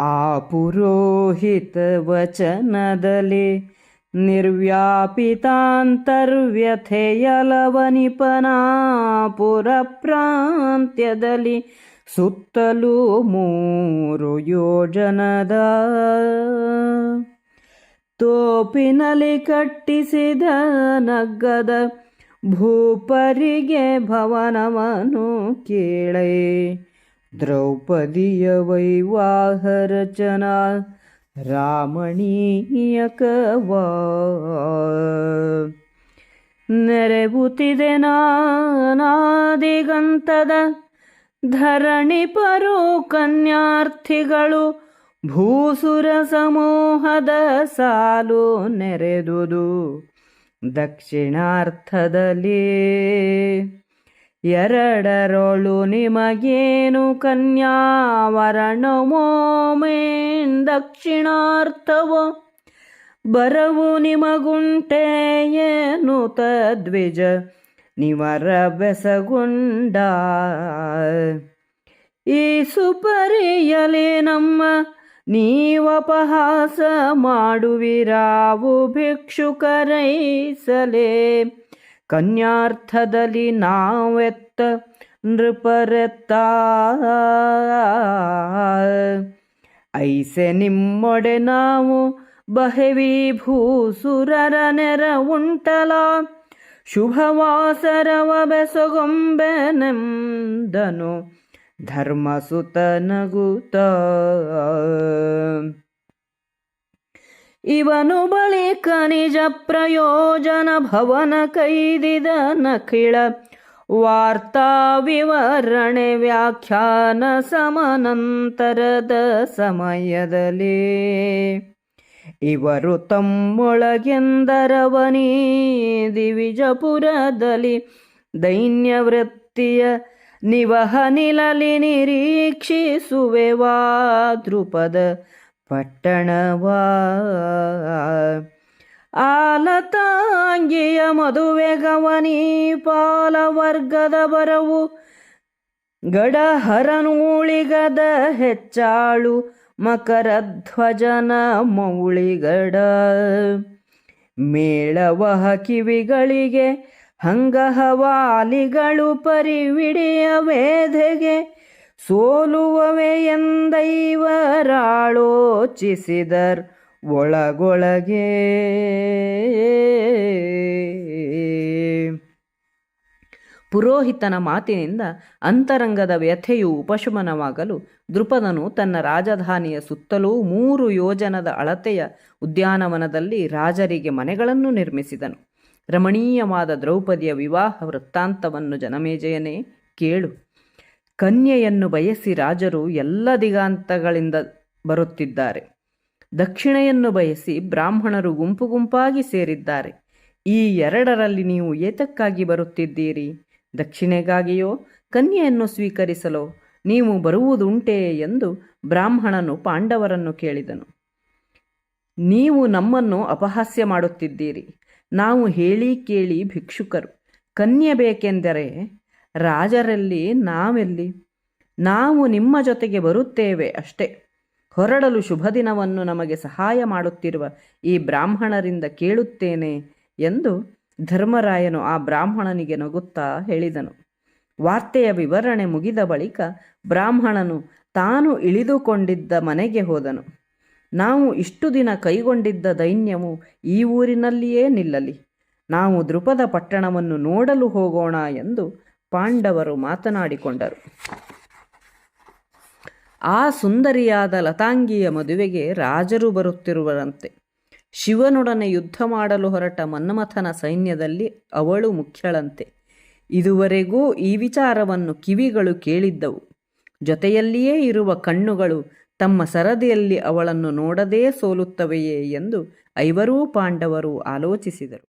ಆ ಪುರೋಹಿತ ವಚನದಲ್ಲಿ ನಿರ್ವ್ಯಾಪಿತಾಂತರ್ವ್ಯಥೆಯಲವನಿಪನಾಪುರ ಪ್ರಾಂತ್ಯದಲ್ಲಿ ಸುತ್ತಲೂ ಮೂರು ಯೋಜನದ ತೋಪಿನಲ್ಲಿ ಕಟ್ಟಿಸಿದ ನಗ್ಗದ ಭೂಪರಿಗೆ ಭವನವನು ಕೇಳೈ. ದ್ರೌಪದಿಯ ವೈವಾಹ ರಚನಾ ರಾಮಣೀಯಕವಾ ನೆರೆಬುತ್ತಿದೆ ನಾನಾದಿಗಂತದ ಧರಣಿ ಪರು ಕನ್ಯಾರ್ಥಿಗಳು ಭೂಸುರ ಸಮೂಹದ ಸಾಲು ನೆರೆದುದು ದಕ್ಷಿಣಾರ್ಥದಲ್ಲಿ. ಎರಡರೊಳು ನಿಮಗೇನು ಕನ್ಯಾವರಣವೋಮೇನ್ ದಕ್ಷಿಣಾರ್ಥವೋ? ಬರವು ನಿಮಗುಂಟೆ ಏನು ತದ್ವಿಜ? ನಿವರ ಬೆಸಗುಂಡ. ಈ ಸುಪರಿಯಲೆ ನಮ್ಮ ನೀವಪಹಾಸ ಮಾಡುವಿರಾವು ಭಿಕ್ಷುಕರೈಸಲೇ. ಕನ್ಯಾರ್ಥದಲ್ಲಿ ನಾವೆತ್ತ ನೃಪರೆತ್ತ. ಐಸೆ ನಿಮ್ಮೊಡೆ ನಾವು ಬಹವಿ ಭೂಸುರರ ನೆರ ಉಂಟಲ. ಶುಭವಾಸರವ ಬೆಸಗೊಂಬೆನೆಂದನು ಧರ್ಮಸುತನಗುತ್ತ ಇವನು ಬಳಿಕ ನಿಜ ಪ್ರಯೋಜನ ಭವನ ಕೈದಿದ ನಖಿಳ. ವಾರ್ತಾ ವಿವರಣೆ ವ್ಯಾಖ್ಯಾನ ಸಮನಂತರದ ಸಮಯದಲ್ಲಿ. ಇವರು ತಮ್ಮೊಳಗೆಂದರವನೀ ದಿವಿಜಪುರದಲ್ಲಿ ದೈನ್ಯವೃತ್ತಿಯ ನಿವಹನಿಲಲಿ ನಿರೀಕ್ಷಿಸುವೆವಾ ದೃಪದ ಪಟ್ಟಣವಾ? ಆಲತಾಂಗಿಯ ಮದುವೆ ಗವನಿ ಪಾಲವರ್ಗದ ಬರವು ಗಡಹರನೂಳಿಗದ ಹೆಚ್ಚಾಳು ಮಕರಧ್ವಜನ ಮೌಳಿಗಡ. ಮೇಳವಹ ಕಿವಿಗಳಿಗೆ ಹಂಗಹವಾಲಿಗಳು ಪರಿವಿಡಿಯ ವೇದೆಗೆ ಸೋಲುವವೆ ಎಂದೈವರಾಳೋಚಿಸಿದರ್ ಒಳಗೊಳಗೆ. ಪುರೋಹಿತನ ಮಾತಿನಿಂದ ಅಂತರಂಗದ ವ್ಯಥೆಯು ಉಪಶಮನವಾಗಲು ದೃಪದನು ತನ್ನ ರಾಜಧಾನಿಯ ಸುತ್ತಲೂ ಮೂರು ಯೋಜನದ ಅಳತೆಯ ಉದ್ಯಾನವನದಲ್ಲಿ ರಾಜರಿಗೆ ಮನೆಗಳನ್ನು ನಿರ್ಮಿಸಿದನು. ರಮಣೀಯವಾದ ದ್ರೌಪದಿಯ ವಿವಾಹ ವೃತ್ತಾಂತವನ್ನು ಜನಮೇಜಯನೇ ಕೇಳು. ಕನ್ಯೆಯನ್ನು ಬಯಸಿ ರಾಜರು ಎಲ್ಲ ದಿಗಾಂತಗಳಿಂದ ಬರುತ್ತಿದ್ದಾರೆ. ದಕ್ಷಿಣೆಯನ್ನು ಬಯಸಿ ಬ್ರಾಹ್ಮಣರು ಗುಂಪು ಗುಂಪಾಗಿ ಸೇರಿದ್ದಾರೆ. ಈ ಎರಡರಲ್ಲಿ ನೀವು ಏತಕ್ಕಾಗಿ ಬರುತ್ತಿದ್ದೀರಿ? ದಕ್ಷಿಣೆಗಾಗಿಯೋ ಕನ್ಯೆಯನ್ನು ಸ್ವೀಕರಿಸಲು? ನೀವು ಬರುವುದುಂಟೆ ಎಂದು ಬ್ರಾಹ್ಮಣನು ಪಾಂಡವರನ್ನು ಕೇಳಿದನು. ನೀವು ನಮ್ಮನ್ನು ಅಪಹಾಸ್ಯ ಮಾಡುತ್ತಿದ್ದೀರಿ. ನಾವು ಹೇಳಿ ಕೇಳಿ ಭಿಕ್ಷುಕರು. ಕನ್ಯೆ ಬೇಕೆಂದರೆ ರಾಜರಲ್ಲಿ ನಾವೆಲ್ಲಿ? ನಾವು ನಿಮ್ಮ ಜೊತೆಗೆ ಬರುತ್ತೇವೆ ಅಷ್ಟೇ. ಹೊರಡಲು ಶುಭ ದಿನವನ್ನು ನಮಗೆ ಸಹಾಯ ಮಾಡುತ್ತಿರುವ ಈ ಬ್ರಾಹ್ಮಣರಿಂದ ಕೇಳುತ್ತೇನೆ ಎಂದು ಧರ್ಮರಾಯನು ಆ ಬ್ರಾಹ್ಮಣನಿಗೆ ನಗುತ್ತಾ ಹೇಳಿದನು. ವಾರ್ತೆಯ ವಿವರಣೆ ಮುಗಿದ ಬಳಿಕ ಬ್ರಾಹ್ಮಣನು ತಾನು ಇಳಿದುಕೊಂಡಿದ್ದ ಮನೆಗೆ ಹೋದನು. ನಾವು ಇಷ್ಟು ದಿನ ಕೈಗೊಂಡಿದ್ದ ದೈನ್ಯವು ಈ ಊರಿನಲ್ಲಿಯೇ ನಿಲ್ಲಲಿ. ನಾವು ದೃಪದ ಪಟ್ಟಣವನ್ನು ನೋಡಲು ಹೋಗೋಣ ಎಂದು ಪಾಂಡವರು ಮಾತನಾಡಿಕೊಂಡರು. ಆ ಸುಂದರಿಯಾದ ಲತಾಂಗಿಯ ಮದುವೆಗೆ ರಾಜರು ಬರುತ್ತಿರುವರಂತೆ. ಶಿವನೊಡನೆ ಯುದ್ಧ ಮಾಡಲು ಹೊರಟ ಮನ್ಮಥನ ಸೈನ್ಯದಲ್ಲಿ ಅವಳು ಮುಖ್ಯಳಂತೆ. ಇದುವರೆಗೂ ಈ ವಿಚಾರವನ್ನು ಕಿವಿಗಳು ಕೇಳಿದ್ದವು. ಜೊತೆಯಲ್ಲಿಯೇ ಇರುವ ಕಣ್ಣುಗಳು ತಮ್ಮ ಸರದಿಯಲ್ಲಿ ಅವಳನ್ನು ನೋಡದೇ ಸೋಲುತ್ತವೆಯೇ ಎಂದು ಐವರೂ ಪಾಂಡವರು ಆಲೋಚಿಸಿದರು.